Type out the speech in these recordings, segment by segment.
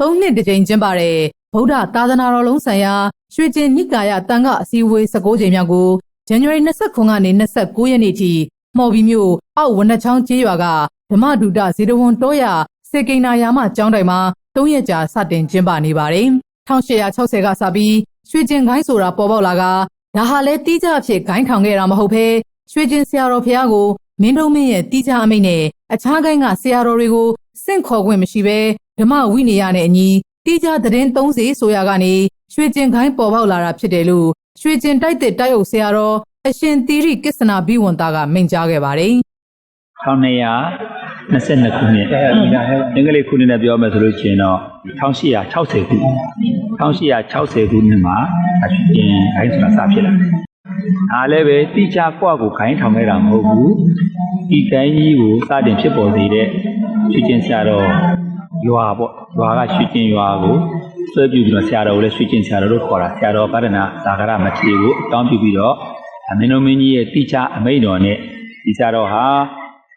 ၃နှစ်တစ်ကြိမ်ကျင်းပတဲ့ဗုဒ္ဓသာသနာတော်လုံးဆိုင်ရာရွှေကျင်နိကာယတန်ခအစည်းအဝေး16ကြိမ်မြောက်ကိုဇန်နဝါရီ29ကနေ29ရက်နေ့ထိမော်ဘီမြို့အောက်ဝနက်ချောင်းကျေးရွာကဓမ္မဒုဒဇေတဝန်တောရစေကိန်းနာယာမကျောင်းတိုင်မှာ၃ရက်ကြာစတင်ကျင်းပနေပါတယ်1860ကစပြီးရွှေကျင်ခိုင်းဆိုတာပေါ်ပေါက်လာကဒါဟာလဲတီးကြအဖြစ်ဂိုင်းထောင်ခဲ့တာမဟုတ်ဘဲရွှေကျင်ဆရာတော်ဖះကိုမင်းတို့မင်းရဲ့တီးကြအမိတ်နဲ့အခြားကိုင်းကဆရာတော်တွေကို စင့်ခေါ်ခွင့်မရှိဘဲဓမ္မဝိနည်းရနဲ့အညီတီးကြသတင်း30ဆိုရကနေရွှေကျင်ခိုင်းပေါ်ပေါက်လာတာဖြစ်တယ်လို့ရွှေကျင်တိုက်တဲ့တိုက်အုပ်ဆရာတော်အရှင်သီရိကစ္စနာဘိဝန္တာကမိန့်ကြားခဲ့ပါတယ်1222ခုနှစ်အင်္ဂလိပ်ခုနှစ်နဲ့ပြောမယ်ဆိုလို့ရှိရင်တော့1860ခု1860ခုနှစ်မှာအရှင်ဂိုင်းဆိုတာစဖြစ်လာတယ်။အားလည်းပဲတိကျကွက်ကိုဂိုင်းထောင်ခဲ့တာမဟုတ်ဘူး။ဒီဂိုင်းကြီးကိုစတင်ဖြစ်ပေါ်စေတဲ့ ရွှေကျင်ဆရာတော်ရွာပေါ့ရွာကရွှေကျင်ရွာကိုဆွဲပြုပြီးတော့ဆရာတော်ကိုလည်းရွှေကျင်ဆရာတော်လို့ခေါ်တာဆရာတော်ပါဒနာသာဂရမထေရကိုအတောင်းပြုပြီးတော့မင်းတို့မင်းကြီးရဲ့တိကျအမိန့်တော်နဲ့ဒီဆရာတော်ဟာ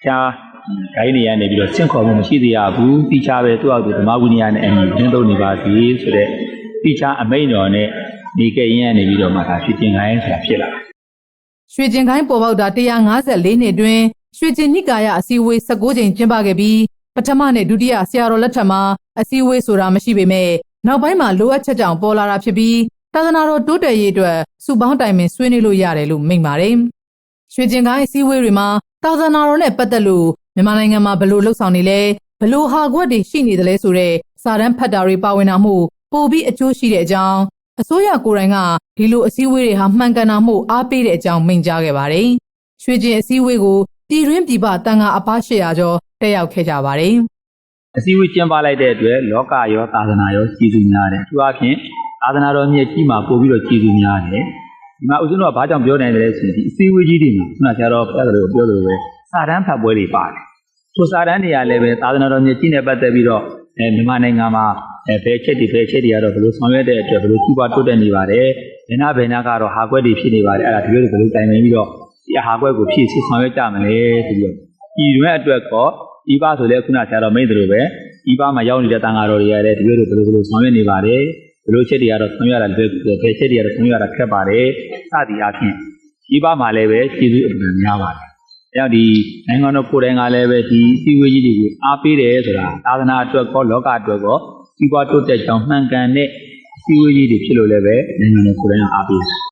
ရှားဂိုင်းနေရနေပြီးတော့ဆင့်ခေါ်မှုမရှိသေးရဘူးတိချပဲသူ့အောက်သူဓမ္မဝိနည်းနဲ့အညီကျင့်သုံးနေပါစေဆိုတဲ့တိချအမိန့်တော်နဲ့နေကြရင်ကနေပြီးတော့မှဒါဖြစ်ခြင်းဂိုင်းဆိုတာဖြစ်လာတယ်ရွှေကျင်ခိုင်းပေါ်ပေါက်တာ154နှစ်အတွင်းရွှေကျင်နိကာယအစည်းအဝေး16ကြိမ်ကျင်းပခဲ့ပြီး ပထမနဲ့ဒုတိယဆရာတော်လက်ထက်မှာအစည်းအဝေးဆိုတာမရှိပေမဲ့နောက်ပိုင်းမှာလိုအပ်ချက်ကြောင့်ပေါ်လာတာဖြစ်ပြီးသာသနာတော်တိုးတက်ရေးအတွက်စုပေါင်းတိုင်ပင်ဆွေးနွေးလို့ရတယ်လို့မိန့်ပါတယ်။ရွှေကျင်ခိုင်းအစည်းအဝေးတွေမှာသာသနာတော်နဲ့ပတ်သက်လို့မြန်မာနိုင်ငံမှာဘယ်လို့လှုပ်ဆောင်နေလဲဘယ်လို့ဟာကွက်တွေရှိနေတယ်လဲဆိုတဲ့စာတမ်းဖတ်တာတွေပါဝင်တာမှုပိုပြီးအကျိုးရှိတဲ့အကြောင်းအစိုးရကိုယ်တိုင်ကဒီလိုအစည်းအဝေးတွေဟာမှန်ကန်တာမှုအားပေးတဲ့အကြောင်းမိန့်ကြားခဲ့ပါတယ်။ရွှေကျင်အစည်းအဝေးကို ပြည်တွင်းပြည်ပတန်ခါအပါ800ကျော်တက်ရောက်ခဲ့ကြပါတယ်။အစည်းအဝေးကျင်းပလိုက်တဲ့အတွက်လောကရောသာသနာရောကြည်စုများတယ်သူအပြင်သာသနာတော်မြတ်ကြီးမှာပို့ပြီးတော့ကြည်စုများတယ်ဒီမှာဦးဇင်းတို့ကဘာကြောင့်ပြောနိုင်တယ်လဲဆိုရင်ဒီအစည်းအဝေးကြီးတွေမှာခုနဆရာတော်ပြောသလိုပြောသလိုပဲစာတမ်းဖတ်ပွဲတွေပါတယ်ဆိုစာတမ်းတွေကလည်းပဲသာသနာတော်မြတ်ကြီးနဲ့ပတ်သက်ပြီးတော့အဲမြန်မာနိုင်ငံမှာအဲဘယ်ချက်တွေဘယ်ချက်တွေကတော့ဘယ်လိုဆောင်ရွက်တဲ့အတွက်ဘယ်လိုကျူပါတိုးတက်နေပါတယ်ဘယ်နာဘယ်နာကတော့ဟာကွက်တွေဖြစ်နေပါတယ်အဲ့ဒါဒီလိုဘယ်လိုတိုင်ပင်ပြီးတော့ ဒီဟာကွက်ကိုဖြည့်ဆည်းဆောင်ရွက်ကြမလဲဆိုပြီးတော့ဒီတွင်အတွက်ကောဒီပါဆိုလဲခုနဆရာတော်မိတ်တို့ပဲဒီပါမှာရောက်နေတဲ့တန်ဃာတော်တွေကလည်းဒီလိုလိုဘယ်လိုဘယ်လိုဆောင်ရွက်နေပါတယ်ဘယ်လိုချက်တွေကတော့ဆောင်ရွက်ရတာလွယ်ကူတယ်ဘယ်ချက်တွေကတော့ဆောင်ရွက်ရတာခက်ပါတယ်စသည်အားဖြင့်ဒီပါမှာလည်းပဲကျေးဇူးအမှန်များပါတယ်အဲကြောင့်ဒီနိုင်ငံတော်ကိုယ်တိုင်ကလည်းပဲဒီစီဝေးကြီးတွေကိုအားပေးတယ်ဆိုတာသာသနာအတွက်ကောလောကအတွက်ကောဒီပါတိုးတက်ကြောင်းမှန်ကန်တဲ့စီဝေးကြီးတွေဖြစ်လို့လည်းပဲနိုင်ငံတော်ကိုယ်တိုင်ကအားပေးတယ်